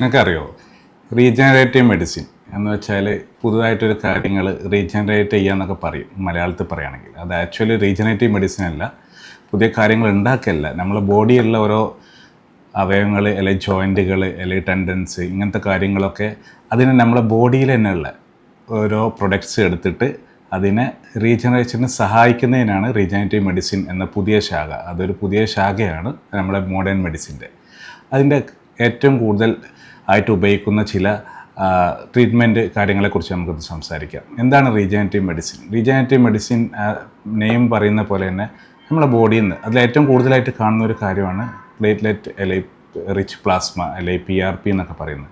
നിങ്ങൾക്കറിയോ? Regenerative medicine എന്ന് വെച്ചാൽ പുതുതായിട്ടൊരു കാര്യങ്ങൾ റീജനറേറ്റ് ചെയ്യുക എന്നൊക്കെ പറയും മലയാളത്തിൽ പറയുകയാണെങ്കിൽ. അത് ആക്ച്വലി റീജനറേറ്റീവ് മെഡിസിൻ അല്ല. പുതിയ കാര്യങ്ങൾ ഉണ്ടാക്കല്ല. നമ്മളെ ബോഡിയുള്ള ഓരോ അവയവങ്ങൾ അല്ലെങ്കിൽ ജോയിന്റുകൾ അല്ലെങ്കിൽ ടെൻഡൻസ് ഇങ്ങനത്തെ കാര്യങ്ങളൊക്കെ അതിന് നമ്മളെ ബോഡിയിൽ തന്നെയുള്ള ഓരോ പ്രൊഡക്ട്സ് എടുത്തിട്ട് അതിനെ റീജനറേഷന് സഹായിക്കുന്നതിനാണ് റീജനറേറ്റീവ് മെഡിസിൻ എന്ന പുതിയ ശാഖ. അതൊരു പുതിയ ശാഖയാണ് നമ്മുടെ മോഡേൺ മെഡിസിന്റെ അതിന്റെ ഏറ്റവും കൂടുതൽ ആയിട്ട് ഉപയോഗിക്കുന്ന ചില ട്രീറ്റ്മെന്റ് കാര്യങ്ങളെക്കുറിച്ച് നമുക്കൊന്ന് സംസാരിക്കാം. എന്താണ് regenerative medicine regenerative medicine name പറയുന്ന പോലെ തന്നെ നമ്മുടെ ബോഡിയിൽ നിന്ന് അതിൽ ഏറ്റവും കൂടുതലായിട്ട് കാണുന്ന ഒരു കാര്യമാണ് പ്ലേറ്റ്ലെറ്റ് അല്ലെങ്കിൽ റിച്ച് പ്ലാസ്മ അല്ലെങ്കിൽ പി ആർ പി എന്നൊക്കെ പറയുന്നത്.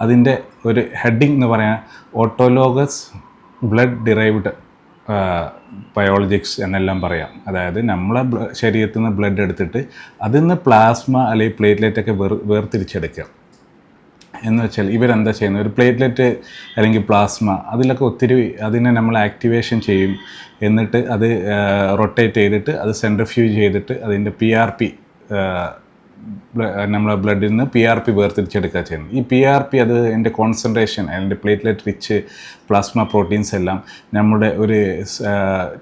അതിന്റെ ഒരു ഹെഡിങ് എന്ന് പറയാൻ ഓട്ടോലോഗസ് ബ്ലഡ് ഡിറൈവ്ഡ് ബയോളജിക്സ് എന്നെല്ലാം പറയാം. അതായത് നമ്മളെ ശരീരത്തിൽ നിന്ന് ബ്ലഡ് എടുത്തിട്ട് അതിൽ നിന്ന് പ്ലാസ്മ അല്ലെങ്കിൽ പ്ലേറ്റ്ലെറ്റൊക്കെ വേർ വേർതിരിച്ചെടുക്കുക. എന്ന് വെച്ചാൽ ഇവരെന്താ ചെയ്യുന്നത്? ഒരു പ്ലേറ്റ്ലെറ്റ് അല്ലെങ്കിൽ പ്ലാസ്മ അതിലൊക്കെ ഒത്തിരി അതിനെ നമ്മൾ ആക്ടിവേഷൻ ചെയ്യും. എന്നിട്ട് അത് റൊട്ടേറ്റ് ചെയ്തിട്ട് അത് സെൻട്രിഫ്യൂജ് ചെയ്തിട്ട് അതിന്റെ പി ആർ പി നമ്മളെ ബ്ലഡിൽ നിന്ന് പി ആർ പി വേർതിരിച്ചെടുക്കുക ചെയ്യുന്നത്. ഈ പി ആർ പി അത് അതിന്റെ കോൺസെൻട്രേഷൻ അതിന്റെ പ്ലേറ്റ്ലെറ്റ് റിച്ച് പ്ലാസ്മ പ്രോട്ടീൻസ് എല്ലാം നമ്മുടെ ഒരു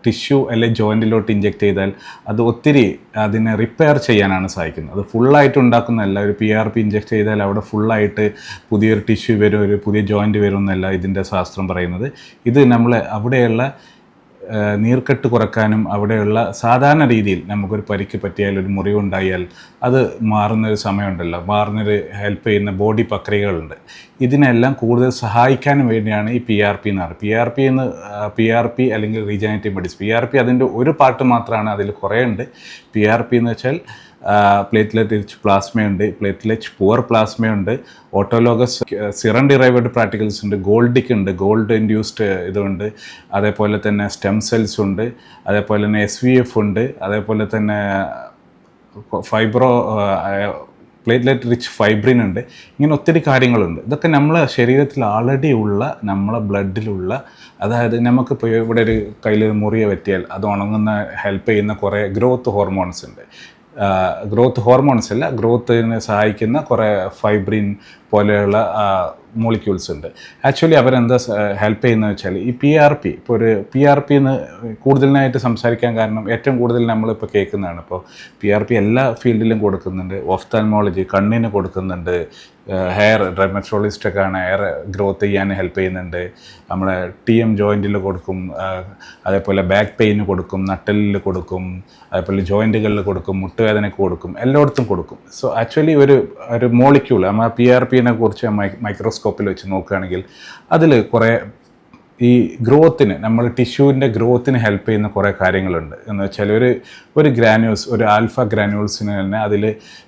ടിഷ്യൂ അല്ലെങ്കിൽ ജോയിന്റിലോട്ട് ഇഞ്ചെക്ട് ചെയ്താൽ അത് ഒത്തിരി അതിനെ റിപ്പയർ ചെയ്യാനാണ് സഹായിക്കുന്നത്. അത് ഫുള്ളായിട്ട് ഉണ്ടാക്കുന്നതല്ല. ഒരു പി ആർ പി ഇഞ്ചെക്ട് ചെയ്താൽ അവിടെ ഫുള്ളായിട്ട് പുതിയൊരു ടിഷ്യൂ വരും ഒരു പുതിയ ജോയിന്റ് വരും എന്നല്ല ഇതിന്റെ ശാസ്ത്രം പറയുന്നത്. ഇത് നമ്മൾ അവിടെയുള്ള നീർക്കെട്ട് കുറക്കാനും അവിടെയുള്ള സാധാരണ രീതിയിൽ നമുക്കൊരു പരിക്ക് പറ്റിയാൽ ഒരു മുറിവുണ്ടായാൽ അത് മാറുന്നൊരു സമയമുണ്ടല്ലോ. മാറുന്നൊരു ഹെൽപ്പ് ചെയ്യുന്ന ബോഡി പ്രക്രിയകളുണ്ട് ഇതിനെല്ലാം കൂടുതൽ സഹായിക്കാനും വേണ്ടിയാണ് ഈ പി ആർ പി എന്ന് പറയുന്നത്. പി ആർ പി എന്ന് പി ആർ പി അല്ലെങ്കിൽ regenerative medicine P R P അതിന്റെ ഒരു പാർട്ട് മാത്രമാണ് അതിൽ കുറേ ഉണ്ട് പി ആർ പി എന്ന് വെച്ചാൽ പ്ലേറ്റ്ലെറ്റ് റിച്ച് പ്ലാസ്മയുണ്ട് പ്ലേറ്റ്ലെറ്റ് പുവർ പ്ലാസ്മയുണ്ട് ഓട്ടോലോഗസ് സിറം ഡിറൈവഡ് പ്രാക്ടിക്കൽസ് ഉണ്ട്. ഗോൾഡിക് ഉണ്ട്. ഗോൾഡ് ഇൻഡ്യൂസ്ഡ് ഇതുണ്ട്. അതേപോലെ തന്നെ സ്റ്റെം സെൽസ് ഉണ്ട്. അതേപോലെ തന്നെ എസ് വി എഫ് ഉണ്ട്. അതേപോലെ തന്നെ ഫൈബ്രോ പ്ലേറ്റ്ലെറ്റ് റിച്ച് ഫൈബ്രിൻ ഉണ്ട്. ഇങ്ങനെ ഒത്തിരി കാര്യങ്ങളുണ്ട്. ഇതൊക്കെ നമ്മളെ ശരീരത്തിൽ ആൾറെഡി ഉള്ള നമ്മളെ ബ്ലഡിലുള്ള അതായത് നമുക്കിപ്പോൾ ഇവിടെ ഒരു കയ്യിൽ മുറിയെ പറ്റിയാൽ അത് ഉണങ്ങുന്ന ഹെൽപ്പ് ചെയ്യുന്ന കുറേ ഗ്രോത്ത് ഹോർമോൺസ് ഉണ്ട്. ഗ്രോത്ത് ഹോർമോൺസ് അല്ല ഗ്രോത്തിന് സഹായിക്കുന്ന കുറേ ഫൈബ്രിൻ പോലെയുള്ള മോളിക്യൂൾസ് ഉണ്ട്. ആക്ച്വലി അവരെന്താ ഹെൽപ്പ് ചെയ്യുന്നത് വെച്ചാൽ ഈ പി ആർ പി ഇപ്പോൾ ഒരു പി ആർ പി എന്ന് കൂടുതലായിട്ട് സംസാരിക്കാൻ കാരണം ഏറ്റവും കൂടുതൽ നമ്മളിപ്പോൾ കേൾക്കുന്നതാണ്. ഇപ്പോൾ പി ആർ പി എല്ലാ ഫീൽഡിലും കൊടുക്കുന്നുണ്ട്. ഓഫ്താൽമോളജി കണ്ണിന് കൊടുക്കുന്നുണ്ട്. ഹെയർ ഡെർമറ്റോളജിസ്റ്റൊക്കെ ആണ് ഹെയർ ഗ്രോത്ത് ചെയ്യാൻ ഹെൽപ്പ് ചെയ്യുന്നുണ്ട്. നമ്മളെ ടി എം ജോയിന്റിൽ കൊടുക്കും അതേപോലെ ബാക്ക് പെയിന് കൊടുക്കും നട്ടലിൽ കൊടുക്കും അതേപോലെ ജോയിന്റുകളിൽ കൊടുക്കും മുട്ടുവേദനയ്ക്ക് കൊടുക്കും എല്ലായിടത്തും കൊടുക്കും. സോ ആക്ച്വലി ഒരു ഒരു മോളിക്യൂൾ നമ്മൾ പി ആർ പിനെ കുറിച്ച് മൈക്രോസ്കോപ്പിൽ വെച്ച് നോക്കുകയാണെങ്കിൽ അതിൽ കുറേ ഈ ഗ്രോത്തിന് നമ്മൾ ടിഷ്യൂവിന്റെ ഗ്രോത്തിന് ഹെൽപ്പ് ചെയ്യുന്ന കുറേ കാര്യങ്ങളുണ്ട്. എന്ന് വെച്ചാൽ ഒരു ഒരു ഗ്രാനുവൽസ് ഒരു ആൽഫ ഗ്രാനുവൽസിന് തന്നെ അതിൽ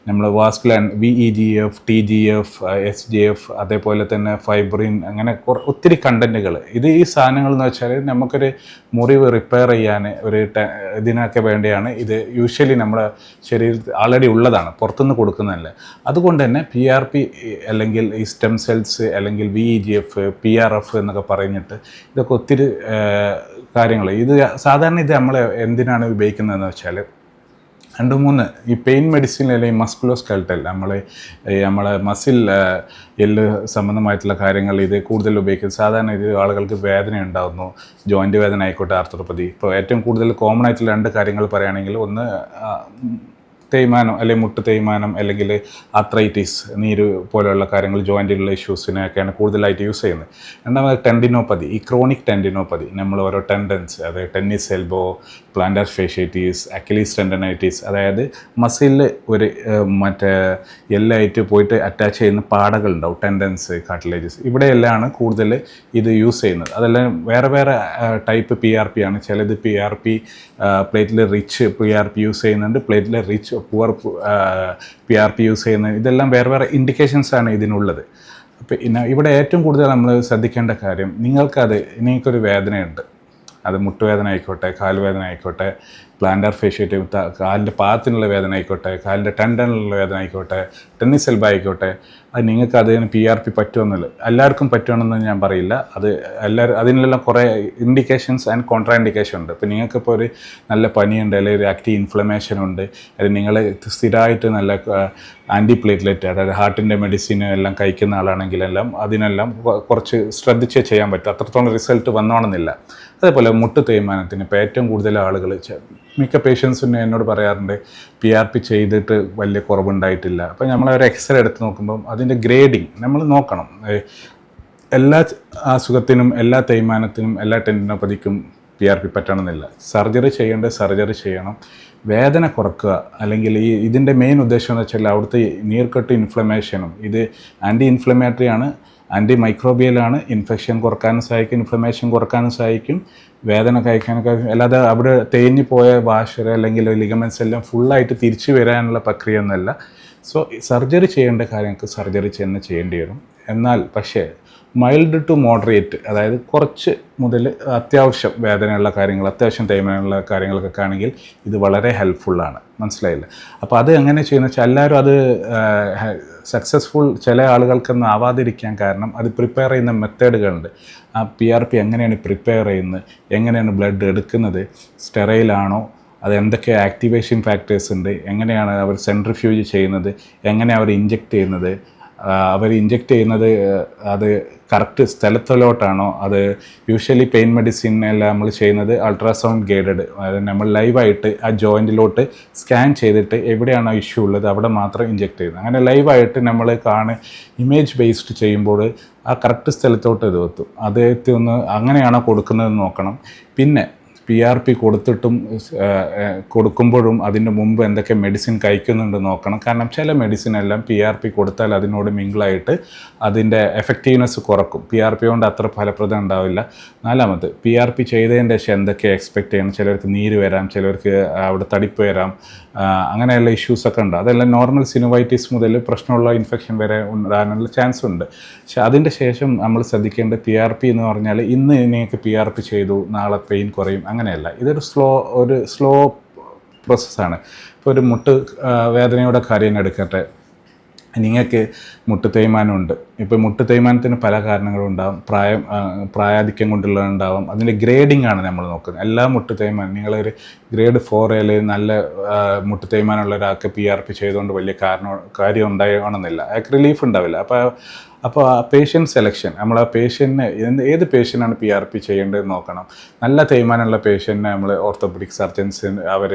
നമ്മൾ vascular V E G F T G F S G F അതേപോലെ തന്നെ ഫൈബ്രിൻ അങ്ങനെ ഒത്തിരി കണ്ടന്റുകൾ ഇത് ഈ സാധനങ്ങൾ എന്ന് വെച്ചാൽ നമുക്കൊരു മുറിവ് റിപ്പയർ ചെയ്യാൻ ഒരു ഇതിനൊക്കെ വേണ്ടിയാണ് ഇത് യൂഷ്വലി നമ്മുടെ ശരീരത്തിൽ ആൾറെഡി ഉള്ളതാണ് പുറത്തുനിന്ന് കൊടുക്കുന്നതല്ല. അതുകൊണ്ട് തന്നെ പി ആർ പി അല്ലെങ്കിൽ ഈ സ്റ്റെം സെൽസ് അല്ലെങ്കിൽ V E G F P R F എന്നൊക്കെ പറഞ്ഞിട്ട് ഇതൊക്കെ ഒത്തിരി കാര്യങ്ങൾ ഇത് സാധാരണ ഇത് നമ്മൾ എന്തിനാണ് ഉപയോഗിക്കുന്നതെന്ന് വെച്ചാൽ രണ്ട് മൂന്ന് ഈ പെയിൻ മെഡിസിൻ അല്ലെങ്കിൽ മസ്കുലോ സ്കെൽട്ടൽ നമ്മൾ നമ്മളെ മസിൽ എല്ല് സംബന്ധമായിട്ടുള്ള കാര്യങ്ങൾ ഇത് കൂടുതൽ ഉപയോഗിക്കുന്നത് സാധാരണ ഇത് ആളുകൾക്ക് വേദന ഉണ്ടാകുന്നു ജോയിന്റ് വേദന ആയിക്കോട്ടെ ആർത്തോപ്പതി ഇപ്പോൾ ഏറ്റവും കൂടുതൽ കോമൺ ആയിട്ടുള്ള രണ്ട് കാര്യങ്ങൾ പറയുകയാണെങ്കിൽ ഒന്ന് തേയ്മാനം അല്ലെങ്കിൽ മുട്ട് തേയ്മാനം അല്ലെങ്കിൽ അത്രൈറ്റീസ് നീര് പോലെയുള്ള കാര്യങ്ങൾ ജോയിന്റിലുള്ള ഇഷ്യൂസിനൊക്കെയാണ് കൂടുതലായിട്ട് യൂസ് ചെയ്യുന്നത്. രണ്ടാമത് ടെൻഡിനോപ്പതി ഈ ക്രോണിക് ടെൻഡിനോപ്പതി നമ്മൾ ഓരോ ടെൻഡൻസ് അതായത് tennis elbow plantar fasciitis Achilles tendinitis അതായത് മസിലിൽ ഒരു മറ്റേ എല്ലായിട്ട് പോയിട്ട് അറ്റാച്ച് ചെയ്യുന്ന പാടകൾ ഉണ്ടാവും ടെൻഡൻസ് കാർട്ടിലേജസ് ഇവിടെയെല്ലാം കൂടുതൽ ഇത് യൂസ് ചെയ്യുന്നത്. അതെല്ലാം വേറെ വേറെ ടൈപ്പ് പി ആർ പി ആണ്. ചിലത് P R P platelet rich P R P use ചെയ്യുന്നുണ്ട്. Platelet rich poor P R P use ചെയ്യുന്നത് ഇതെല്ലാം വേറെ വേറെ ഇൻഡിക്കേഷൻസ് ആണ് ഇതിനുള്ളത്. പിന്നെ ഇവിടെ ഏറ്റവും കൂടുതൽ നമ്മൾ ശ്രദ്ധിക്കേണ്ട കാര്യം നിങ്ങൾക്കത് നിങ്ങൾക്കൊരു വേദനയുണ്ട്. അത് മുട്ടുവേദന ആയിക്കോട്ടെ കാൽവേദന ആയിക്കോട്ടെ പ്ലാന്റാർ ഫേഷ്യേറ്റീവ് കാലിന്റെ പാത്തിനുള്ള വേദന ആയിക്കോട്ടെ കാലിന്റെ ടെൻഡനിലുള്ള വേദന ആയിക്കോട്ടെ ടെന്നീസ് എൽബ ആയിക്കോട്ടെ അത് നിങ്ങൾക്ക് അതിന് പി ആർ പി പറ്റുമെന്നില്ല. എല്ലാവർക്കും പറ്റുമെന്ന് ഞാൻ പറയില്ല. അത് എല്ലാവരും അതിനെല്ലാം കുറേ ഇൻഡിക്കേഷൻസ് ആൻഡ് കോൺട്രാ ഇൻഡിക്കേഷൻ ഉണ്ട്. ഇപ്പോൾ നിങ്ങൾക്കിപ്പോൾ ഒരു നല്ല പനിയുണ്ട് അല്ലെങ്കിൽ ഒരു ആക്റ്റീവ് ഇൻഫ്ലമേഷൻ ഉണ്ട് അല്ലെങ്കിൽ നിങ്ങൾ സ്ഥിരമായിട്ട് നല്ല ആന്റി പ്ലേറ്റ്ലെറ്റ് അതായത് ഹാർട്ടിന്റെ മെഡിസിൻ എല്ലാം കഴിക്കുന്ന ആളാണെങ്കിലെല്ലാം അതിനെല്ലാം കുറച്ച് ശ്രദ്ധിച്ചേ ചെയ്യാൻ പറ്റും. അത്രത്തോളം റിസൾട്ട് വന്നോണമെന്നില്ല അതേപോലെ മുട്ട് തേയ്മാനത്തിന് ഇപ്പോൾ ഏറ്റവും കൂടുതൽ ആളുകൾ മിക്ക പേഷ്യൻസിന് എന്നോട് പറയാറുണ്ട് പി ആർ പി ചെയ്തിട്ട് വലിയ കുറവുണ്ടായിട്ടില്ല. അപ്പോൾ നമ്മൾ ഒരു എക്സ്റേ എടുത്ത് നോക്കുമ്പം അതിന്റെ ഗ്രേഡിങ് നമ്മൾ നോക്കണം. എല്ലാ അസുഖത്തിനും എല്ലാ തേയ്മാനത്തിനും എല്ലാ ടെൻഡിനോപ്പതിക്കും പി ആർ പി പറ്റണമെന്നില്ല. സർജറി ചെയ്യേണ്ടത് സർജറി ചെയ്യണം. വേദന കുറക്കുക അല്ലെങ്കിൽ ഈ ഇതിന്റെ മെയിൻ ഉദ്ദേശം എന്ന് വെച്ചാൽ അവിടുത്തെ നീർക്കെട്ട് ഇൻഫ്ലമേഷനും ഇത് ആന്റി ഇൻഫ്ലമേറ്ററി ആണ്. ആന്റി മൈക്രോബിയലാണ് ഇൻഫെക്ഷൻ കുറക്കാനും സഹായിക്കും ഇൻഫ്ലമേഷൻ കുറക്കാനും സഹായിക്കും വേദന കഴിക്കാനൊക്കെ അല്ലാതെ അവിടെ തേഞ്ഞു പോയ വാഷർ അല്ലെങ്കിൽ ലിഗമെൻസ് എല്ലാം ഫുള്ളായിട്ട് തിരിച്ചു വരാനുള്ള പ്രക്രിയ ഒന്നുമല്ല. സോ സർജറി ചെയ്യേണ്ട കാര്യങ്ങൾക്ക് സർജറി തന്നെ ചെയ്യേണ്ടി വരും. എന്നാൽ പക്ഷേ മൈൽഡ് ടു മോഡറേറ്റ് അതായത് കുറച്ച് മുതൽ അത്യാവശ്യം വേദനയുള്ള കാര്യങ്ങൾ അത്യാവശ്യം തേയ്മാനുള്ള കാര്യങ്ങളൊക്കെ ആണെങ്കിൽ ഇത് വളരെ ഹെൽപ്ഫുള്ളാണ് മനസ്സിലായില്ല? അപ്പോൾ അത് എങ്ങനെ ചെയ്യുന്ന വെച്ചാൽ എല്ലാവരും അത് സക്സസ്ഫുൾ ചില ആളുകൾക്കൊന്നും ആവാതിരിക്കാൻ കാരണം അത് പ്രിപ്പയർ ചെയ്യുന്ന മെത്തേഡുകളുണ്ട് ആ പി ആർ പി എങ്ങനെയാണ് പ്രിപ്പയർ ചെയ്യുന്നത്? എങ്ങനെയാണ് ബ്ലഡ് എടുക്കുന്നത്? സ്റ്റെറയിലാണോ അത് എന്തൊക്കെ ആക്ടിവേഷൻ ഫാക്ടേഴ്സ് ഉണ്ട്? എങ്ങനെയാണ് അവർ സെൻട്രിഫ്യൂജ് ചെയ്യുന്നത്? എങ്ങനെ അവർ ഇഞ്ചെക്ട് ചെയ്യുന്നത്? അവർ ഇഞ്ചെക്ട് ചെയ്യുന്നത് അത് കറക്റ്റ് സ്ഥലത്തിലോട്ടാണോ? അത് യൂഷ്വലി പെയിൻ മെഡിസിൻ എല്ലാം നമ്മൾ ചെയ്യുന്നത് അൾട്രാസൗണ്ട് ഗൈഡഡ് അതായത് നമ്മൾ ലൈവായിട്ട് ആ ജോയിന്റിലോട്ട് സ്കാൻ ചെയ്തിട്ട് എവിടെയാണോ ഇഷ്യൂ ഉള്ളത് അവിടെ മാത്രം ഇഞ്ചെക്ട് ചെയ്യുന്നത്. അങ്ങനെ ലൈവായിട്ട് നമ്മൾ കാണ് ഇമേജ് ബേസ്ഡ് ചെയ്യുമ്പോൾ ആ കറക്റ്റ് സ്ഥലത്തോട്ട് ഇത് എത്തും. അദ്ദേഹത്തെ ഒന്ന് അങ്ങനെയാണോ കൊടുക്കുന്നതെന്ന് നോക്കണം. പിന്നെ പി ആർ പി കൊടുത്തിട്ടും കൊടുക്കുമ്പോഴും അതിന് മുമ്പ് എന്തൊക്കെ മെഡിസിൻ കഴിക്കുന്നുണ്ട് നോക്കണം. കാരണം ചില മെഡിസിൻ എല്ലാം പി ആർ പി കൊടുത്താൽ അതിനോട് മിങ്കിളായിട്ട് അതിന്റെ എഫക്റ്റീവ്നെസ് കുറക്കും. പി ആർ പി കൊണ്ട് അത്ര ഫലപ്രദം ഉണ്ടാവില്ല. നാലാമത് പി ആർ പി ചെയ്തതിന്റെ ശേഷം എന്തൊക്കെ എക്സ്പെക്റ്റ് ചെയ്യണം? ചിലർക്ക് നീര് വരാം ചിലർക്ക് അവിടെ തടിപ്പ് വരാം അങ്ങനെയുള്ള ഇഷ്യൂസൊക്കെ ഉണ്ട്. അതെല്ലാം നോർമൽ സിനുവൈറ്റിസ് മുതൽ പ്രശ്നമുള്ള ഇൻഫെക്ഷൻ വരെ ഉണ്ടാകാനുള്ള ചാൻസ് ഉണ്ട്. പക്ഷെ അതിന്റെ ശേഷം നമ്മൾ ശ്രദ്ധിക്കേണ്ടത് പി ആർ പി എന്ന് പറഞ്ഞാൽ ഇന്ന് നിങ്ങൾക്ക് പി ആർ പി ചെയ്തു നാളെ പെയിൻ കുറയും അങ്ങനെയല്ല. ഇതൊരു സ്ലോ ഒരു സ്ലോ പ്രോസസ്സാണ്. ഇപ്പോൾ ഒരു മുട്ട് വേദനയുടെ കാര്യം എടുക്കട്ടെ. നിങ്ങൾക്ക് മുട്ട് തേയ്മാനമുണ്ട്. ഇപ്പോൾ മുട്ട് തേയ്മാനത്തിന് പല കാരണങ്ങളും ഉണ്ടാവും. പ്രായം പ്രായാധിക്യം കൊണ്ടുള്ള ഉണ്ടാവും. അതിന്റെ ഗ്രേഡിംഗ് ആണ് നമ്മൾ നോക്കുന്നത്. എല്ലാ മുട്ട് തേയ്മാനം നിങ്ങളൊരു ഗ്രേഡ് ഫോർ അല്ലെങ്കിൽ നല്ല മുട്ട് തേയ്മാനമുള്ള ഒരാൾക്ക് പി ആർ പി ചെയ്തുകൊണ്ട് വലിയ കാരണം കാര്യം ഉണ്ടാകണമെന്നില്ല അയാൾക്ക് റിലീഫ് ഉണ്ടാവില്ല. അപ്പോൾ അപ്പോൾ ആ പേഷ്യന്റ് സെലക്ഷൻ നമ്മൾ ആ പേഷ്യന്റിന് എന്ത് ഏത് പേഷ്യന്റാണ് പി ആർ പി ചെയ്യേണ്ടതെന്ന് നോക്കണം. നല്ല തേയ്മാനമുള്ള പേഷ്യന്റിനെ നമ്മൾ ഓർത്തോപെഡിക് സർജൻസ് അവർ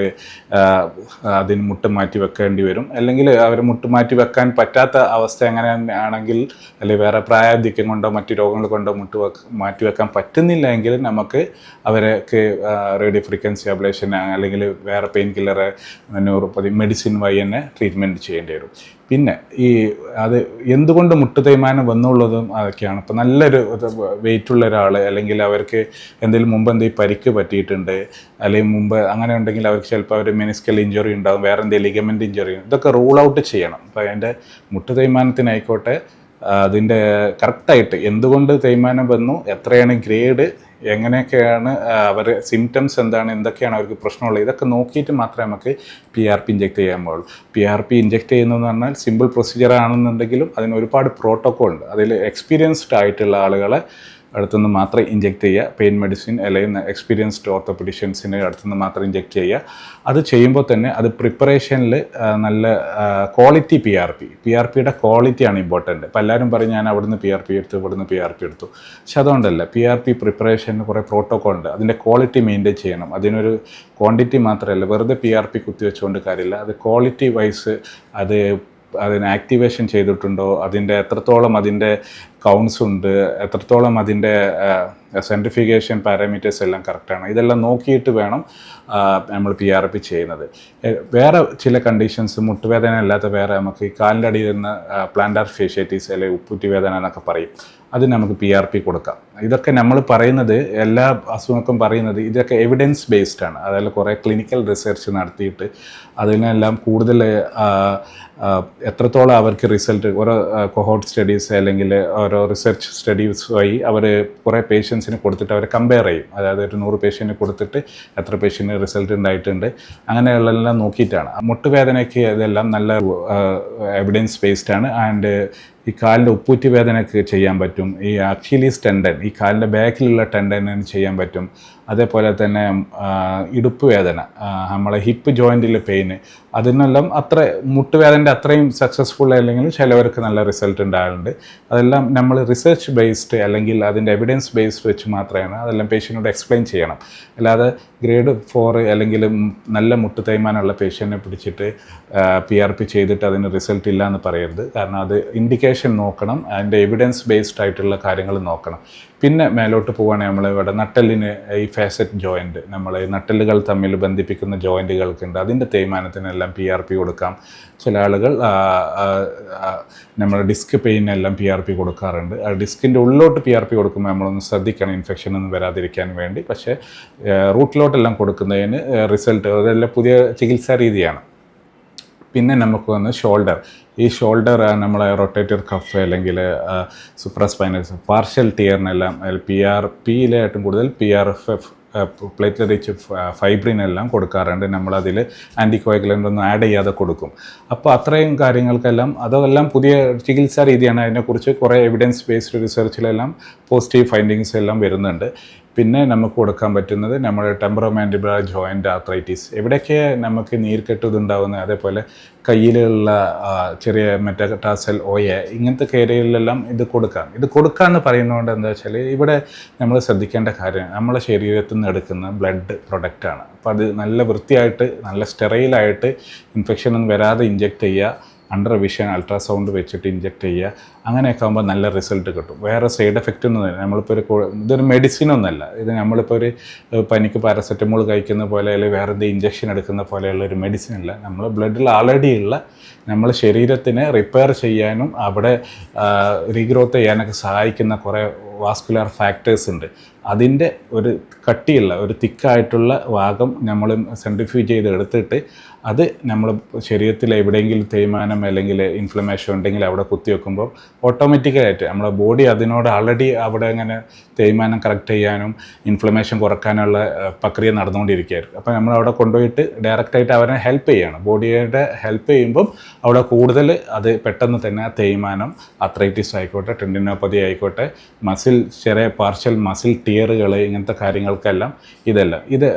അതിന് മുട്ട് മാറ്റി വെക്കേണ്ടി വരും. അല്ലെങ്കിൽ അവർ മുട്ട് മാറ്റി വെക്കാൻ പറ്റാത്ത അവസ്ഥ എങ്ങനെ ആണെങ്കിൽ അല്ലെങ്കിൽ വേറെ പ്രായാധിക്യം കൊണ്ടോ മറ്റ് രോഗങ്ങൾ കൊണ്ടോ മുട്ട് മാറ്റി വെക്കാൻ പറ്റുന്നില്ല എങ്കിൽ നമുക്ക് അവർക്ക് റേഡിയോ ഫ്രീക്വൻസി അബ്ലേഷൻ അല്ലെങ്കിൽ വേറെ പെയിൻ കില്ലർ ന്യൂറോപ്പതി മെഡിസിൻ വഴി തന്നെ ട്രീറ്റ്മെന്റ് ചെയ്യേണ്ടി വരും. പിന്നെ ഈ അത് എന്തുകൊണ്ട് മുട്ട് തേയ്മാനം വന്നുള്ളതും അതൊക്കെയാണ്. ഇപ്പം നല്ലൊരു വെയിറ്റ് ഉള്ള ഒരാൾ അല്ലെങ്കിൽ അവർക്ക് എന്തെങ്കിലും മുമ്പ് എന്തെങ്കിലും പരിക്ക് പറ്റിയിട്ടുണ്ട് അല്ലെങ്കിൽ മുമ്പ് അങ്ങനെ ഉണ്ടെങ്കിൽ അവർക്ക് ചിലപ്പോൾ അവർ മെനിസ്കൽ ഇഞ്ചുറി ഉണ്ടാകും വേറെ എന്തെങ്കിലും ലിഗമെന്റ് ഇഞ്ചുറി ഇതൊക്കെ റൂൾ ഔട്ട് ചെയ്യണം. അപ്പോൾ അതിന്റെ മുട്ട് തേയ്മാനത്തിനായിക്കോട്ടെ അതിന്റെ കറക്റ്റായിട്ട് എന്തുകൊണ്ട് തേയ്മാനം വന്നു എത്രയാണ് ഗ്രേഡ് എങ്ങനെയൊക്കെയാണ് അവർ സിംറ്റംസ് എന്താണ് എന്തൊക്കെയാണ് അവർക്ക് പ്രശ്നമുള്ളത്? ഇതൊക്കെ നോക്കിയിട്ട് മാത്രമേ നമുക്ക് പി ആർ പി ഇഞ്ചെക്ട് ചെയ്യാൻ പാടുള്ളൂ. പി ആർ പി ഇഞ്ചെക്ട് ചെയ്യുന്നതെന്ന് പറഞ്ഞാൽ സിമ്പിൾ പ്രൊസീജിയർ ആണെന്നുണ്ടെങ്കിലും അതിന് ഒരുപാട് പ്രോട്ടോക്കോൾ ഉണ്ട്. അതിൽ എക്സ്പീരിയൻസ്ഡ് ആയിട്ടുള്ള ആളുകളെ അടുത്തുനിന്ന് മാത്രം ഇഞ്ചെക്ട് ചെയ്യുക. പെയിൻ മെഡിസിൻ അല്ലെങ്കിൽ എക്സ്പീരിയൻസ്ഡ് ഓർത്തോപെഡിഷ്യൻസിന്റെ അടുത്തുനിന്ന് മാത്രം ഇഞ്ചെക്ട് ചെയ്യുക. അത് ചെയ്യുമ്പോൾ തന്നെ അത് പ്രിപ്പറേഷനിൽ നല്ല quality P R P P R പിയുടെ ക്വാളിറ്റിയാണ് ഇമ്പോർട്ടന്റ് അപ്പോൾ എല്ലാവരും പറയും ഞാൻ അവിടുന്ന് പി ആർ പി എടുത്തു ഇവിടുന്ന് പി ആർ പി എടുത്തു. പക്ഷെ അതുകൊണ്ടല്ല. പി ആർ പി പ്രിപ്പറേഷന് കുറേ പ്രോട്ടോകോൾ ഉണ്ട്. അതിന്റെ ക്വാളിറ്റി മെയിന്റെയിൻ ചെയ്യണം. അതിനൊരു ക്വാണ്ടിറ്റി മാത്രമല്ല. വെറുതെ പി ആർ പി കുത്തിവെച്ചുകൊണ്ട് കാര്യമില്ല. അത് ക്വാളിറ്റി വൈസ് അത് അതിന് ആക്ടിവേഷൻ ചെയ്തിട്ടുണ്ടോ? അതിന്റെ എത്രത്തോളം അതിന്റെ കൗണ്ട്സ് ഉണ്ട്? എത്രത്തോളം അതിന്റെ സെൻട്രിഫിക്കേഷൻ പാരാമീറ്റേഴ്സ് എല്ലാം കറക്റ്റാണ്? ഇതെല്ലാം നോക്കിയിട്ട് വേണം നമ്മൾ പി ആർ പി ചെയ്യുന്നത്. വേറെ ചില കണ്ടീഷൻസ് മുട്ടുവേദന അല്ലാത്ത വേറെ നമുക്ക് ഈ കാലിന്റെ അടിയിൽ നിന്ന് പ്ലാന്റാർ ഫേഷ്യേറ്റീസ് അല്ലെങ്കിൽ ഉപ്പുറ്റി വേദന എന്നൊക്കെ പറയും. അതിന് നമുക്ക് പി ആർ പി കൊടുക്കാം. ഇതൊക്കെ നമ്മൾ പറയുന്നത് എല്ലാ അസുഖങ്ങൾക്കും പറയുന്നത് ഇതൊക്കെ എവിഡൻസ് ബേസ്ഡ് ആണ്. അതായത് കുറേ ക്ലിനിക്കൽ റിസർച്ച് നടത്തിയിട്ട് അതിനെല്ലാം കൂടുതൽ എത്രത്തോളം അവർക്ക് റിസൾട്ട് ഓരോ കൊഹോട്ട് സ്റ്റഡീസ് അല്ലെങ്കിൽ ഓരോ റിസർച്ച് സ്റ്റഡീസ് വഴി അവർ കുറേ പേഷ്യൻസിന് കൊടുത്തിട്ട് അവർ കമ്പയർ ചെയ്യും. അതായത് ഒരു നൂറ് പേഷ്യന്റിന് കൊടുത്തിട്ട് എത്ര പേഷ്യന് റിസൾട്ട് ഉണ്ടായിട്ടുണ്ട്. അങ്ങനെയുള്ളതെല്ലാം നോക്കിയിട്ടാണ്. മുട്ടുവേദനയ്ക്ക് ഇതെല്ലാം നല്ല എവിഡൻസ് ബേസ്ഡ് ആണ്. ആൻഡ് ഈ കാലിന്റെ ഉപ്പൂറ്റി വേദനയ്ക്ക് ചെയ്യാൻ പറ്റും. ഈ അക്ഷിലീസ് ടെൻഡൻ ഈ കാലിന്റെ ബാക്കിലുള്ള ടെൻഡനിന് ചെയ്യാൻ പറ്റും. അതേപോലെ തന്നെ ഇടുപ്പ് വേദന നമ്മളെ ഹിപ്പ് ജോയിന്റിലെ പെയിന് അതിനെല്ലാം അത്ര മുട്ടുവേദനന്റെ അത്രയും സക്സസ്ഫുൾ അല്ലെങ്കിൽ ചിലവർക്ക് നല്ല റിസൾട്ട് ഉണ്ടാകുന്നുണ്ട് അതെല്ലാം നമ്മൾ റിസർച്ച് ബേസ്ഡ് അല്ലെങ്കിൽ അതിന്റെ എവിഡൻസ് ബേസ്ഡ് വെച്ച് മാത്രമാണ് അതെല്ലാം പേഷ്യന്റിനോട് എക്സ്പ്ലെയിൻ ചെയ്യണം. അല്ലാതെ ഗ്രേഡ് ഫോർ അല്ലെങ്കിൽ നല്ല മുട്ട് തേയ്മാനുള്ള പേഷ്യന്റിനെ പിടിച്ചിട്ട് പി ആർ പി ചെയ്തിട്ട് അതിന് റിസൾട്ട് ഇല്ല എന്ന് പറയരുത്. കാരണം അത് ഇൻഡിക്കേഷൻ നോക്കണം അതിന്റെ എവിഡൻസ് ബേസ്ഡ് ആയിട്ടുള്ള കാര്യങ്ങൾ നോക്കണം. പിന്നെ മേലോട്ട് പോവുകയാണെങ്കിൽ നമ്മൾ ഇവിടെ നട്ടലിന് ഈ ഫാസറ്റ് ജോയിന്റ് നമ്മൾ നട്ടലുകൾ തമ്മിൽ ബന്ധിപ്പിക്കുന്ന ജോയിന്റുകൾക്കുണ്ട് അതിന്റെ തേയ്മാനത്തിനെല്ലാം പി ആർ പി കൊടുക്കാം. ചില ആളുകൾ നമ്മൾ ഡിസ്ക് പെയിനെല്ലാം പി ആർ പി കൊടുക്കാറുണ്ട്. ആ ഡിസ്കിന്റെ ഉള്ളിലോട്ട് പി ആർ പി കൊടുക്കുമ്പോൾ നമ്മളൊന്ന് ശ്രദ്ധിക്കണം. ഇൻഫെക്ഷൻ ഒന്നും വരാതിരിക്കാൻ വേണ്ടി. പക്ഷേ റൂട്ടിലോട്ടെല്ലാം കൊടുക്കുന്നതിന് റിസൾട്ട് അതെല്ലാം പുതിയ ചികിത്സാ രീതിയാണ്. പിന്നെ നമുക്ക് വന്ന് ഷോൾഡർ ഈ ഷോൾഡർ നമ്മളെ റൊട്ടേറ്റർ കഫ് അല്ലെങ്കിൽ സുപ്രസ്പൈനസ് പാർഷ്യൽ ടിയറിനെല്ലാം പി ആർ പിയിലെ ഏറ്റവും കൂടുതൽ P R F F platelet rich ഫൈബ്രിനെല്ലാം കൊടുക്കാറുണ്ട്. നമ്മളതിൽ ആന്റിക്കോയഗുലന്റ് ഒന്നും ആഡ് ചെയ്യാതെ കൊടുക്കും. അപ്പോൾ അത്രയും കാര്യങ്ങൾക്കെല്ലാം അതെല്ലാം പുതിയ ചികിത്സാ രീതിയാണ്. അതിനെക്കുറിച്ച് കുറേ എവിഡൻസ് ബേസ്ഡ് റിസർച്ചിലെല്ലാം പോസിറ്റീവ് ഫൈൻഡിങ്സ് എല്ലാം വരുന്നുണ്ട്. പിന്നെ നമുക്ക് കൊടുക്കാൻ പറ്റുന്നത് നമ്മുടെ ടെമ്പറോമാൻഡിബുലർ ജോയിന്റ് ആർത്രൈറ്റിസ്. എവിടെയൊക്കെ നമുക്ക് നീർക്കെട്ട് ഇതുണ്ടാവുന്നത് അതേപോലെ കയ്യിലുള്ള ചെറിയ മെറ്റടാസൽ ഓയ ഇങ്ങനത്തെ ഏരിയയിലെല്ലാം ഇത് കൊടുക്കാം. ഇത് കൊടുക്കാമെന്ന് പറയുന്നതുകൊണ്ട് എന്താ വെച്ചാൽ ഇവിടെ നമ്മൾ ശ്രദ്ധിക്കേണ്ട കാര്യം നമ്മളെ ശരീരത്തിൽ നിന്ന് എടുക്കുന്ന ബ്ലഡ് പ്രൊഡക്റ്റാണ്. അപ്പോൾ അത് നല്ല വൃത്തിയായിട്ട് നല്ല സ്റ്റെറൈലായിട്ട് ഇൻഫെക്ഷൻ ഒന്നും വരാതെ ഇഞ്ചെക്ട് ചെയ്യുക. അണ്ടർ വിഷൻ അൾട്രാസൗണ്ട് വെച്ചിട്ട് ഇഞ്ചെക്ട് ചെയ്യുക. അങ്ങനെയൊക്കെ ആകുമ്പോൾ നല്ല റിസൾട്ട് കിട്ടും. വേറെ സൈഡ് എഫക്റ്റ് ഒന്നും ഇല്ല. നമ്മളിപ്പോൾ ഒരു ഇതൊരു മെഡിസിൻ ഒന്നല്ല. ഇത് നമ്മളിപ്പോൾ ഒരു പനിക്ക് പാരസെറ്റമോൾ കഴിക്കുന്ന പോലെ അല്ലെങ്കിൽ വേറെ എന്തെങ്കിലും ഇഞ്ചക്ഷൻ എടുക്കുന്ന പോലെയുള്ള ഒരു മെഡിസിൻ അല്ല. നമ്മൾ ബ്ലഡിൽ ആൾറെഡി ഉള്ള നമ്മൾ ശരീരത്തിനെ റിപ്പയർ ചെയ്യാനും അവിടെ റീഗ്രോത്ത് ചെയ്യാനൊക്കെ സഹായിക്കുന്ന കുറേ വാസ്കുലർ ഫാക്ടേഴ്സ് ഉണ്ട്. അതിന്റെ ഒരു കട്ടിയുള്ള ഒരു തിക്കായിട്ടുള്ള ഭാഗം നമ്മൾ സെൻട്രിഫ്യൂജ് ചെയ്ത് എടുത്തിട്ട് അത് നമ്മൾ ശരീരത്തിൽ എവിടെയെങ്കിലും തേയ്മാനം അല്ലെങ്കിൽ ഇൻഫ്ലമേഷൻ ഉണ്ടെങ്കിൽ അവിടെ കുത്തി വെക്കുമ്പോൾ ഓട്ടോമാറ്റിക്കായിട്ട് നമ്മുടെ ബോഡി അതിനോട് ആൾറെഡി അവിടെ അങ്ങനെ തേയ്മാനം കറക്റ്റ് ചെയ്യാനും ഇൻഫ്ലമേഷൻ കുറക്കാനുള്ള പ്രക്രിയ നടന്നുകൊണ്ടിരിക്കുകയായിരുന്നു. അപ്പോൾ നമ്മൾ അവിടെ കൊണ്ടുപോയിട്ട് ഡയറക്റ്റായിട്ട് അവരെ ഹെൽപ്പ് ചെയ്യണം. ബോഡിയുടെ ഹെൽപ്പ് ചെയ്യുമ്പം അവിടെ കൂടുതൽ അത് പെട്ടെന്ന് തന്നെ ആ തേയ്മാനം അത്രൈറ്റിസ് ആയിക്കോട്ടെ ടെൻഡിനോപ്പതി ആയിക്കോട്ടെ മസിൽ ചെറിയ പാർഷ്യൽ മസിൽ ടിയറുകൾ ഇങ്ങനത്തെ കാര്യങ്ങൾക്കെല്ലാം ഇതെല്ലാം. ഇത്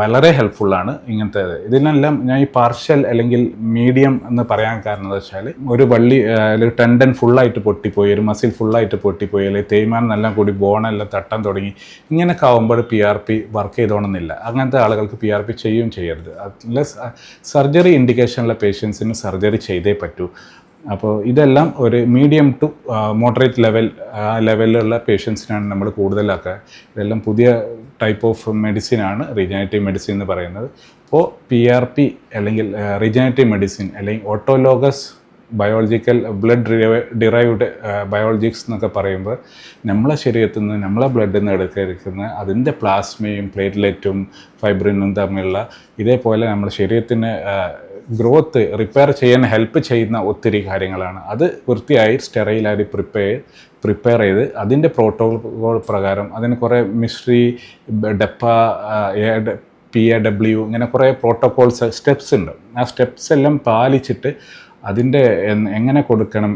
വളരെ ഹെൽപ്ഫുള്ളാണ് ഇങ്ങനത്തെ ഇതിനെല്ലാം ഞാൻ ഈ പാർഷ്യൽ അല്ലെങ്കിൽ മീഡിയം എന്ന് പറയാൻ കാരണം എന്താ വെച്ചാൽ ഒരു വള്ളി അല്ലെങ്കിൽ ടെൻഡൻ ഫുള്ളായിട്ട് പൊട്ടിപ്പോയി ഒരു മസിൽ ഫുള്ളായിട്ട് പൊട്ടിപ്പോയി അല്ലെങ്കിൽ തേയ്മാനം എല്ലാം കൂടി ബോണെല്ലാം തട്ടാൻ തുടങ്ങി ഇങ്ങനെയൊക്കെ ആകുമ്പോൾ പി ആർ പി വർക്ക് ചെയ്തോണമെന്നില്ല അങ്ങനത്തെ ആളുകൾക്ക് പി ആർ പി ചെയ്യുകയും ചെയ്യരുത്. അല്ല സർജറി ഇൻഡിക്കേഷനുള്ള പേഷ്യൻസിന് സർജറി ചെയ്തേ പറ്റൂ. അപ്പോൾ ഇതെല്ലാം ഒരു മീഡിയം ടു മോഡറേറ്റ് ലെവൽ ആ ലെവലിലുള്ള പേഷ്യൻസിനാണ് നമ്മൾ കൂടുതലാക്കുക. ഇതെല്ലാം പുതിയ ടൈപ്പ് ഓഫ് മെഡിസിനാണ് റീജനേറ്റീവ് മെഡിസിൻ എന്ന് പറയുന്നത്. അപ്പോൾ പി ആർ പി അല്ലെങ്കിൽ റീജനേറ്റീവ് മെഡിസിൻ അല്ലെങ്കിൽ autologous biological blood derived biologics എന്നൊക്കെ പറയുമ്പോൾ നമ്മളെ ശരീരത്തിൽ നിന്ന് നമ്മളെ ബ്ലഡിൽ നിന്ന് എടുക്കുന്ന അതിന്റെ പ്ലാസ്മയും പ്ലേറ്റ്ലെറ്റും ഫൈബ്രിനും തമ്മിലുള്ള ഇതേപോലെ നമ്മുടെ ശരീരത്തിന് ഗ്രോത്ത് റിപ്പയർ ചെയ്യാൻ ഹെൽപ്പ് ചെയ്യുന്ന ഒത്തിരി കാര്യങ്ങളാണ്. അത് വൃത്തിയായി സ്റ്റെറൈലായി പ്രിപ്പയർ പ്രിപ്പയർ ചെയ്ത് അതിന്റെ പ്രോട്ടോകോൾ പ്രകാരം അതിന് കുറേ മിസ്ട്രി ഡെപ്പ പി എ ഡബ്ല്യു ഇങ്ങനെ കുറേ പ്രോട്ടോകോൾസ് സ്റ്റെപ്സ് ഉണ്ട്. ആ സ്റ്റെപ്സ് എല്ലാം പാലിച്ചിട്ട് അതിന്റെ എങ്ങനെ കൊടുക്കണം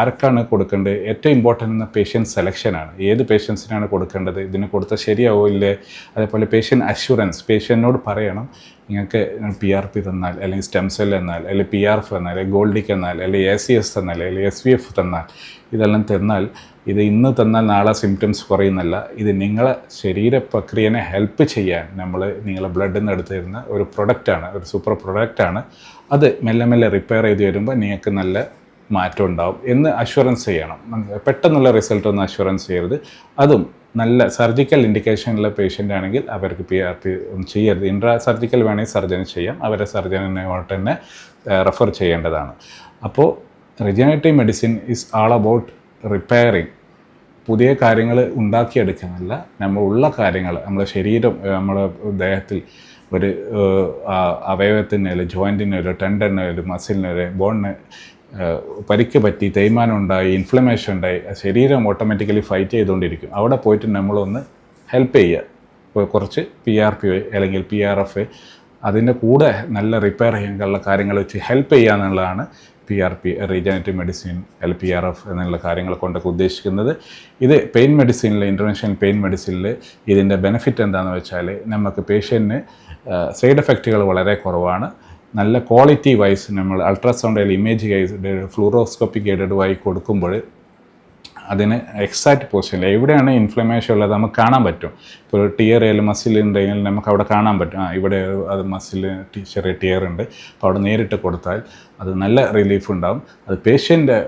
ആർക്കാണ് കൊടുക്കേണ്ടത്? ഏറ്റവും ഇമ്പോർട്ടന്റ് എന്ന പേഷ്യന്റ് സെലക്ഷനാണ് ഏത് പേഷ്യൻസിനാണ് കൊടുക്കേണ്ടത്? ഇതിന് കൊടുത്താൽ ശരിയാവോ ഇല്ലേ? അതേപോലെ പേഷ്യന്റ് അഷുറൻസ് പേഷ്യന്റിനോട് പറയണം നിങ്ങൾക്ക് പി ആർ പി തന്നാൽ അല്ലെങ്കിൽ സ്റ്റെം സെൽ എന്നാൽ അല്ലെങ്കിൽ പി ആർ എഫ് എന്നാൽ അല്ലെങ്കിൽ ഗോൾഡിക് എന്നാൽ അല്ലെങ്കിൽ എ സി എസ് തന്നാൽ അല്ലെങ്കിൽ എസ് വി എഫ് തന്നാൽ ഇതെല്ലാം തന്നാൽ ഇത് ഇന്ന് തന്നാൽ നാളെ സിംറ്റംസ് കുറയുന്നല്ല. ഇത് നിങ്ങളെ ശരീര പ്രക്രിയനെ ഹെൽപ്പ് ചെയ്യാൻ നമ്മൾ നിങ്ങളെ ബ്ലഡിൽ നിന്ന് എടുത്തു തരുന്ന ഒരു പ്രൊഡക്റ്റാണ് ഒരു സൂപ്പർ പ്രൊഡക്റ്റാണ് അത് മെല്ലെ മെല്ലെ റിപ്പയർ ചെയ്ത് വരുമ്പോൾ നിങ്ങൾക്ക് നല്ല മാറ്റം ഉണ്ടാവും എന്ന് അഷുറൻസ് ചെയ്യണം. പെട്ടെന്നുള്ള റിസൾട്ട് ഒന്ന് അഷുറൻസ് ചെയ്യരുത്. അതും നല്ല സർജിക്കൽ ഇൻഡിക്കേഷനുള്ള പേഷ്യന്റ് ആണെങ്കിൽ അവർക്ക് പി ആർ പി ഒന്നും ചെയ്യരുത്. ഇൻട്രാ സർജിക്കൽ വേണമെങ്കിൽ സർജന് ചെയ്യാം. അവരെ സർജനെ തന്നെ റെഫർ ചെയ്യേണ്ടതാണ്. അപ്പോൾ regenerative medicine is all about repairing പുതിയ കാര്യങ്ങൾ ഉണ്ടാക്കിയെടുക്കാനല്ല നമ്മളുള്ള കാര്യങ്ങൾ നമ്മുടെ ശരീരം നമ്മുടെ ദേഹത്തിൽ ഒരു അവയവത്തിനൊരു ജോയിന്റിനൊരു അവയവത്തിന് മസിലിനൊരു ബോണിന് പരിക്ക് പറ്റി തേയ്മാനം ഉണ്ടായി ഇൻഫ്ലമേഷൻ ഉണ്ടായി ശരീരം ഓട്ടോമാറ്റിക്കലി ഫൈറ്റ് ചെയ്തുകൊണ്ടിരിക്കും. അവിടെ പോയിട്ട് നമ്മളൊന്ന് ഹെൽപ്പ് ചെയ്യുക. ഇപ്പോൾ കുറച്ച് പി ആർ പി അല്ലെങ്കിൽ പി ആർ എഫ് അതിന്റെ കൂടെ നല്ല റിപ്പയർ ചെയ്യാനുള്ള കാര്യങ്ങൾ വെച്ച് ഹെൽപ്പ് ചെയ്യുക എന്നുള്ളതാണ് P R P regenerative medicine L P R F എന്നുള്ള കാര്യങ്ങൾ കൊണ്ടൊക്കെ ഉദ്ദേശിക്കുന്നത്. ഇത് പെയിൻ മെഡിസിനിൽ ഇന്റർവെൻഷൻ പെയിൻ മെഡിസിനിൽ ഇതിന്റെ ബെനിഫിറ്റ് എന്താണെന്ന് വെച്ചാൽ നമുക്ക് പേഷ്യന്റിന് സൈഡ് എഫക്റ്റുകൾ വളരെ കുറവാണ്. നല്ല ക്വാളിറ്റി വൈസ് നമ്മൾ അൾട്രാസൗണ്ട് അല്ലെങ്കിൽ ഇമേജ് ഗൈഡ് ഫ്ലൂറോസ്കോപ്പിക് ഗൈഡഡ് കൊടുക്കുമ്പോൾ അതിന് എക്സാക്റ്റ് പൊസിഷനിൽ എവിടെയാണ് ഇൻഫ്ലമേഷൻ ഉള്ളത് നമുക്ക് കാണാൻ പറ്റും. ഇപ്പോൾ ടിയർ ആയാലും മസിൽ ഉണ്ടെങ്കിൽ നമുക്ക് അവിടെ കാണാൻ പറ്റും. ആ ഇവിടെ അത് മസിൽ ചെറിയ ടിയർ ഉണ്ട്. അപ്പോൾ അവിടെ നേരിട്ട് കൊടുത്താൽ അത് നല്ല റിലീഫ് ഉണ്ടാകും അത് പേഷ്യന്റ്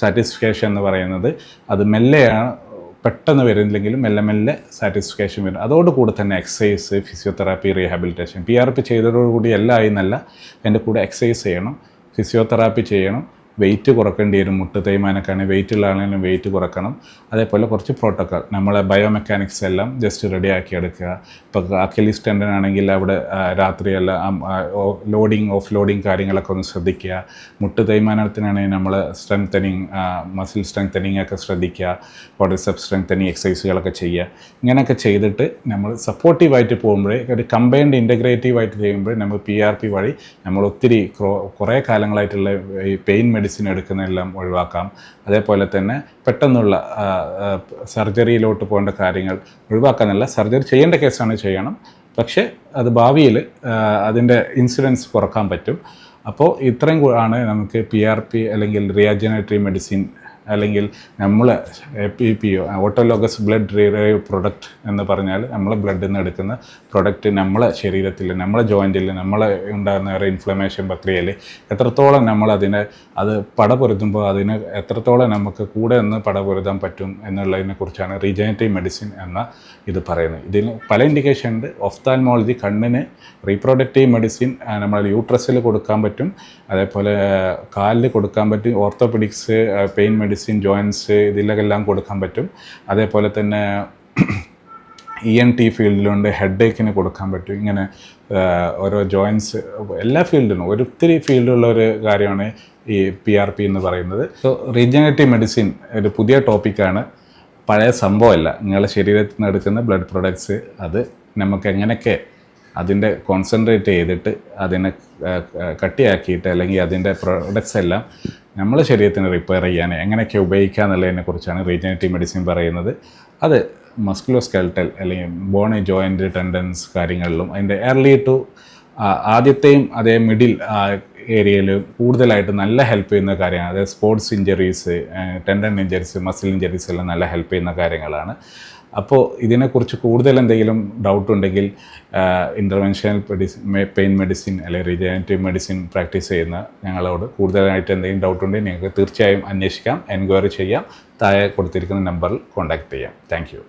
സാറ്റിസ്ഫാക്ഷൻ എന്ന് പറയുന്നത് അത് മെല്ലെയാണ് പെട്ടെന്ന് വരുന്നില്ലെങ്കിലും മെല്ലെ മെല്ലെ സാറ്റിസ്ഫാക്ഷൻ വരും. അതോടുകൂടി തന്നെ exercise physiotherapy rehabilitation P R P ചെയ്തതോടുകൂടി എല്ലാം ആയി എന്നല്ല. എന്റെ കൂടെ എക്സസൈസ് ചെയ്യണം. ഫിസിയോതെറാപ്പി ചെയ്യണം. വെയിറ്റ് കുറക്കേണ്ടി വരും മുട്ട് തേയ്മാനൊക്കെയാണെങ്കിൽ വെയിറ്റ് ഉള്ള ആണെങ്കിലും വെയിറ്റ് കുറക്കണം. അതേപോലെ കുറച്ച് പ്രോട്ടോക്കോൾ നമ്മളെ ബയോമെക്കാനിക്സ് എല്ലാം ജസ്റ്റ് റെഡി ആക്കി എടുക്കുക. ഇപ്പോൾ അക്കലി ടെൻഡൻ ആണെങ്കിൽ അവിടെ രാത്രിയല്ല ലോഡിങ് ഓഫ് ലോഡിങ് കാര്യങ്ങളൊക്കെ ഒന്ന് ശ്രദ്ധിക്കുക. മുട്ട് തേയ്മാനത്തിനാണെങ്കിൽ നമ്മൾ സ്ട്രെങ്തനിങ് മസിൽ സ്ട്രെങ്തനിങ് ഒക്കെ ശ്രദ്ധിക്കുക. ബോഡിസെപ്പ് സ്ട്രെങ്തനിങ് എക്സസൈസുകളൊക്കെ ചെയ്യുക. ഇങ്ങനെയൊക്കെ ചെയ്തിട്ട് നമ്മൾ സപ്പോർട്ടീവായിട്ട് പോകുമ്പോഴേ ഒരു കമ്പൈൻഡ് ഇന്റഗ്രേറ്റീവായിട്ട് ചെയ്യുമ്പോഴേ നമ്മൾ പി ആർ പി വഴി നമ്മൾ ഒത്തിരി കുറേ കാലങ്ങളായിട്ടുള്ള ഈ പെയിൻ മെഡിസിൻ എടുക്കുന്നതെല്ലാം ഒഴിവാക്കാം. അതേപോലെ തന്നെ പെട്ടെന്നുള്ള സർജറിയിലോട്ട് പോകേണ്ട കാര്യങ്ങൾ ഒഴിവാക്കാനല്ല സർജറി ചെയ്യേണ്ട കേസാണ് ചെയ്യണം. പക്ഷേ അത് ഭാവിയിൽ അതിന്റെ ഇൻസിഡൻസ് കുറയ്ക്കാൻ പറ്റും. അപ്പോൾ ഇത്രയും ആണ് നമുക്ക് പി ആർ പി അല്ലെങ്കിൽ റിയാജനേറ്ററി മെഡിസിൻ അല്ലെങ്കിൽ നമ്മൾ P P O autologous blood റിറൈവ് product എന്ന് പറഞ്ഞാൽ നമ്മളെ ബ്ലഡിൽ നിന്ന് എടുക്കുന്ന പ്രൊഡക്റ്റ് നമ്മളെ ശരീരത്തിൽ നമ്മളെ ജോയിന്റിൽ നമ്മളെ ഉണ്ടാകുന്ന ഒരു ഇൻഫ്ലമേഷൻ പ്രക്രിയയിൽ എത്രത്തോളം നമ്മൾ അതിനെ അത് പടപൊരുത്തുമ്പോൾ അതിന് എത്രത്തോളം നമുക്ക് കൂടെ നിന്ന് പടപൊരുത്താൻ പറ്റും എന്നുള്ളതിനെ കുറിച്ചാണ് റീജനറ്റീവ് മെഡിസിൻ എന്ന ഇത് പറയുന്നത്. ഇതിന് പല ഇൻഡിക്കേഷൻ ഉണ്ട്. ഒഫ്താൽമോളജി കണ്ണിന് റീപ്രൊഡക്റ്റീവ് മെഡിസിൻ നമ്മൾ യൂട്രസിൽ കൊടുക്കാൻ പറ്റും. അതേപോലെ കാലിൽ കൊടുക്കാൻ പറ്റും ഓർത്തോപെഡിക്സ് പെയിൻ മെഡിസിൻ ജോയിൻസ് ഇതിലെല്ലാം കൊടുക്കാൻ പറ്റും. അതേപോലെ തന്നെ ഇ എൻ ടി ഫീൽഡിലുണ്ട് ഹെഡ് ഏക്കിന് കൊടുക്കാൻ പറ്റും. ഇങ്ങനെ ഓരോ ജോയിൻസ് എല്ലാ ഫീൽഡിലും ഒത്തിരി ഫീൽഡിലുള്ള ഒരു കാര്യമാണ് ഈ പി ആർ പി എന്ന് പറയുന്നത്. സോ റീജനറേറ്റീവ് മെഡിസിൻ ഒരു പുതിയ ടോപ്പിക്കാണ് പഴയ സംഭവമല്ല. നിങ്ങളുടെ ശരീരത്തിൽ നിന്ന് എടുക്കുന്ന ബ്ലഡ് പ്രൊഡക്ട്സ് അത് നമുക്ക് എങ്ങനെയൊക്കെ അതിന്റെ കോൺസെൻട്രേറ്റ് ചെയ്തിട്ട് അതിനെ കട്ടിയാക്കിയിട്ട് അല്ലെങ്കിൽ അതിന്റെ പ്രോഡക്റ്റ്സ് എല്ലാം നമ്മൾ ശരീരത്തിന് റിപ്പയർ ചെയ്യാൻ എങ്ങനെയൊക്കെ ഉപയോഗിക്കുക എന്നുള്ളതിനെ കുറിച്ചാണ് റീജനേറ്റീവ് മെഡിസിൻ പറയുന്നത്. അത് മസ്കുലോ സ്കെൽട്ടൽ അല്ലെങ്കിൽ ബോണി ജോയിന്റ് ടെൻഡൻസ് കാര്യങ്ങളിലും അതിന്റെ എർലി ടു ആദ്യത്തെയും അതേ മിഡിൽ ഏരിയയിൽ കൂടുതലായിട്ട് നല്ല ഹെൽപ്പ് ചെയ്യുന്ന കാര്യമാണ് അതായത് sports injuries tendon injuries muscle injuries എല്ലാം നല്ല ഹെൽപ്പ് ചെയ്യുന്ന കാര്യങ്ങളാണ്. അപ്പോൾ ഇതിനെക്കുറിച്ച് കൂടുതൽ എന്തെങ്കിലും ഡൗട്ട് ഉണ്ടെങ്കിൽ ഇന്റർവെൻഷനൽ പെയിൻ മെഡിസിൻ അല്ലെങ്കിൽ റിജനേറ്റീവ് മെഡിസിൻ പ്രാക്ടീസ് ചെയ്യുന്ന ഞങ്ങളോട് കൂടുതലായിട്ട് എന്തെങ്കിലും ഡൗട്ട് ഉണ്ടെങ്കിൽ നിങ്ങൾക്ക് തീർച്ചയായും അന്വേഷിക്കാം എൻക്വയറി ചെയ്യാം. താഴെ കൊടുത്തിരിക്കുന്ന നമ്പറിൽ കോൺടാക്റ്റ് ചെയ്യാം. താങ്ക്